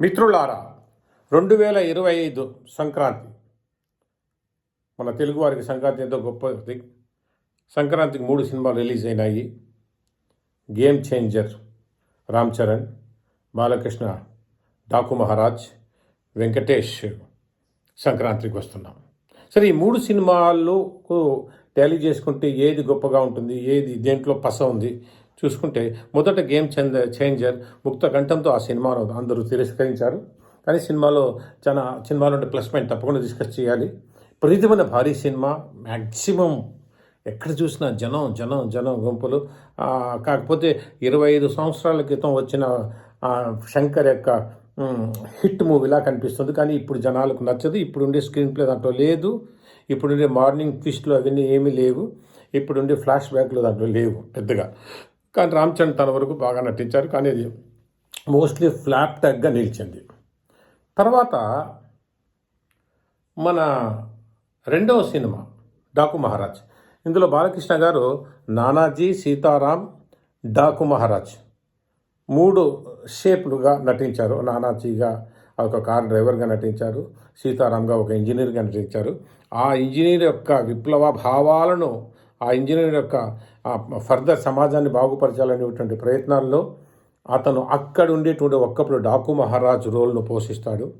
మిత్రులారా రెండు వేల ఇరవై ఐదు సంక్రాంతి. మన తెలుగువారికి సంక్రాంతి ఎంతో గొప్పది. సంక్రాంతికి మూడు సినిమాలు రిలీజ్ అయినాయి. గేమ్ చేంజర్ రామ్ చరణ్ బాలకృష్ణ డాకు మహారాజ్ వెంకటేష్ సంక్రాంతికి వస్తున్నాం. సరే ఈ మూడు సినిమాలకు టాలీ చేసుకుంటే ఏది గొప్పగా ఉంటుంది ఏది దేంట్లో పస ఉంది చూసుకుంటే మొదట గేమ్ చేంజ చేంజర్ ముక్త కంఠంతో ఆ సినిమాను అందరూ తిరస్కరించారు. కానీ సినిమాలో చాలా సినిమాలో ఉండే ప్లస్ పాయింట్ తప్పకుండా డిస్కస్ చేయాలి. ప్రీతిమైన భారీ సినిమా మ్యాక్సిమం ఎక్కడ చూసినా జనం జనం జనం గుంపులు. కాకపోతే ఇరవై ఐదు సంవత్సరాల క్రితం వచ్చిన శంకర్ యొక్క హిట్ మూవీలా కనిపిస్తుంది. కానీ ఇప్పుడు జనాలకు నచ్చదు. ఇప్పుడు ఉండే స్క్రీన్ ప్లే దాంట్లో లేదు. ఇప్పుడు ఉండే మార్నింగ్ ట్విస్ట్లు అవన్నీ ఏమీ లేవు. ఇప్పుడుండే ఫ్లాష్ బ్యాక్లు దాంట్లో లేవు పెద్దగా. కానీ రామ్ చరణ్ తన వరకు బాగా నటించారు కానీ అది మోస్ట్లీ ఫ్లాప్ ట్యాగ్గా నిలిచింది. తర్వాత మన రెండవ సినిమా డాకు మహారాజ్. ఇందులో బాలకృష్ణ గారు నానాజీ సీతారాం డాకు మహారాజ్ మూడు షేప్లుగా నటించారు. నానాజీగా ఒక కార్ డ్రైవర్గా నటించారు సీతారాంగా ఒక ఇంజనీర్గా నటించారు. ఆ ఇంజనీర్ యొక్క విప్లవ భావాలను ఆ ఇంజనీర్ యొక్క ఫర్దర్ సమాజాన్ని బాగుపరచాలనేటువంటి ప్రయత్నాల్లో అతను అక్కడ ఉండేటువంటి ఒక్కప్పుడు డాకు మహారాజ్ రోల్ను పోషిస్తాడు.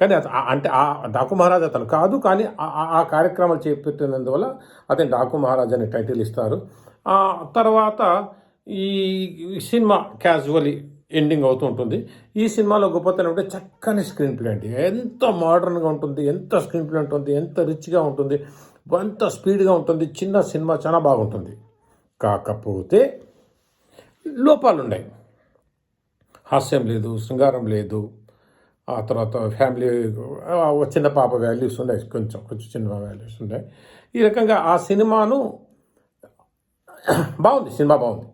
కానీ అంటే ఆ డాకు మహారాజ్ అతను కాదు కానీ ఆ- ఆ కార్యక్రమాలు చేపట్టినందువల్ల అతను డాకు మహారాజ్ అనే టైటిల్ ఇస్తారు. ఆ తర్వాత ఈ సినిమా క్యాజువలీ ఎండింగ్ అవుతూ ఉంటుంది. ఈ సినిమాలో గొప్పతనం అంటే చక్కని స్క్రీన్ ప్లే అండి. ఎంత మోడర్న్గా ఉంటుంది ఎంత స్క్రీన్ ప్లే ఉంటుంది ఎంత రిచ్గా ఉంటుంది. అంత స్పీడ్గా ఉంటుంది. చిన్న సినిమా చాలా బాగుంటుంది. కాకపోతే లోపాలు ఉన్నాయి హాస్యం లేదు శృంగారం లేదు. ఆ తర్వాత ఫ్యామిలీ చిన్న పాప వాల్యూస్ ఉన్నాయి. కొంచెం కొంచెం చిన్న వాల్యూస్ ఉన్నాయి. ఈ రకంగా ఆ సినిమాను బాగుంది సినిమా బాగుంది.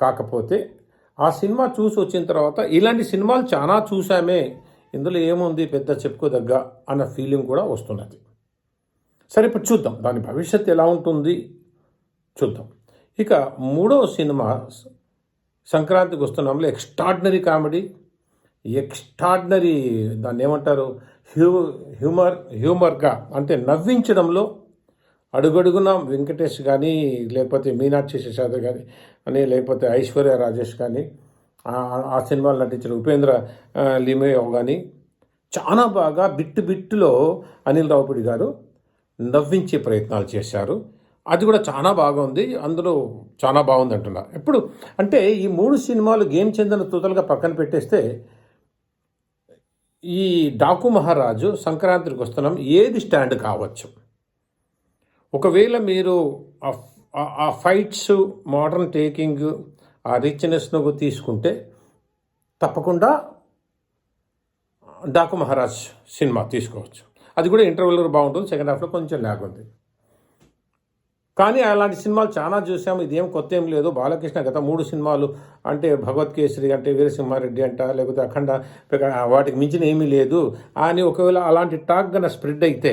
కాకపోతే ఆ సినిమా చూసి వచ్చిన తర్వాత ఇలాంటి సినిమాలు చాలా చూసామే. ఇందులో ఏముంది పెద్ద చెప్పుకోదగ్గ అన్న ఫీలింగ్ కూడా వస్తున్నది. సరే ఇప్పుడు చూద్దాం. దాని భవిష్యత్తు ఎలా ఉంటుంది? చూద్దాం. ఇక మూడవ సినిమా సంక్రాంతికి వస్తున్నాంలో ఎక్స్ట్రాడినరీ కామెడీ. ఎక్స్ట్రాడినరీ దాన్ని ఏమంటారు? హ్యూ హ్యూమర్ హ్యూమర్గా అంటే నవ్వించడంలో అడుగడుగున వెంకటేష్ కానీ లేకపోతే మీనాక్షి శశాద కానీ అని లేకపోతే ఐశ్వర్య రాజేష్ కానీ ఆ- సినిమాలు నటించిన ఉపేంద్ర లిమేయో కానీ చాలా బాగా బిట్టు బిట్టులో అనిల్ రావుపూడి గారు నవ్వించే ప్రయత్నాలు చేశారు. అది కూడా చాలా బాగుంది. అందులో చాలా బాగుంది అంటున్నారు ఎప్పుడు? అంటే ఈ మూడు సినిమాలు గేమ్ చెందిన తుతలుగా పక్కన పెట్టేస్తే ఈ డాకు మహారాజు సంక్రాంతికి వస్తున్నాం. ఏది స్టాండ్ కావచ్చు? ఒకవేళ మీరు ఆ- ఆ ఫైట్స్ మోడర్న్ టేకింగ్ ఆ రిచ్నెస్ను తీసుకుంటే తప్పకుండా డాకు మహారాజ్ సినిమా తీసుకోవచ్చు. అది కూడా ఇంటర్వెల్ బాగుంటుంది సెకండ్ హాఫ్లో కొంచెం ల్యాగ్ ఉంది. కానీ అలాంటి సినిమాలు చాలా చూసాము ఇదేం కొత్త ఏం లేదు. బాలకృష్ణ గత మూడు సినిమాలు అంటే భగవత్ కేసరి అంటే వీరసింహారెడ్డి అంట లేకపోతే అఖండ వాటికి మించిన ఏమీ లేదు. అని ఒకవేళ అలాంటి టాక్ గన స్ప్రెడ్ అయితే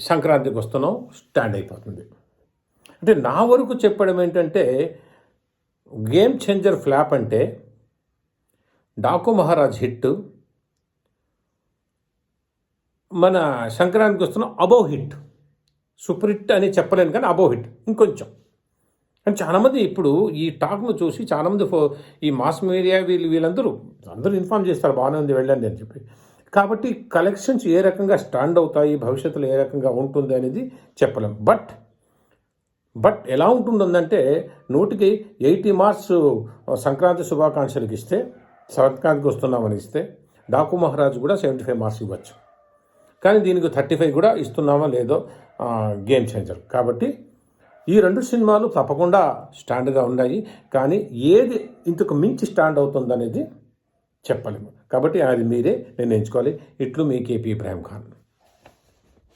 సంక్రాంతికి వస్తున్నాం స్టాండ్ అయిపోతుంది. అంటే నా వరకు చెప్పడం ఏంటంటే గేమ్ చేంజర్ ఫ్లాప్ అంటే డాకు మహారాజ్ హిట్ మన సంక్రాంతికి వస్తున్న అబో హిట్. సూపర్ హిట్ అని చెప్పలేను కానీ అబో హిట్. ఇంకొంచెం. కానీ చాలామంది ఇప్పుడు ఈ టాక్ను చూసి చాలామంది ఫో ఈ మాస్ మీడియా వీళ్ళు వీళ్ళందరూ అందరూ ఇన్ఫామ్ చేస్తారు బాగానే ఉంది వెళ్ళండి అని చెప్పి. కాబట్టి కలెక్షన్స్ ఏ రకంగా స్టాండ్ అవుతాయి భవిష్యత్తులో ఏ రకంగా ఉంటుంది అనేది చెప్పలేం. బట్ బట్ ఎలా ఉంటుందంటే నూటికి ఎయిటీ మార్క్స్ సంక్రాంతి శుభాకాంక్షలకు ఇస్తే సంక్రాంతికి వస్తున్నామని ఇస్తే డాకు మహారాజు కూడా సెవెంటీ ఫైవ్ మార్క్స్ ఇవ్వచ్చు. కానీ దీనికి థర్టీ ఫైవ్ కూడా ఇస్తున్నామా లేదో గేమ్ చేంజర్. కాబట్టి ఈ రెండు సినిమాలు తప్పకుండా స్టాండ్గా ఉన్నాయి. కానీ ఏది ఇంతకు మించి స్టాండ్ అవుతుందనేది చెప్పలేము. కాబట్టి అది మీరే నిర్ణయించుకోవాలి. ఇట్లు మీ కేపీ ఇబ్రాహిం ఖాన్.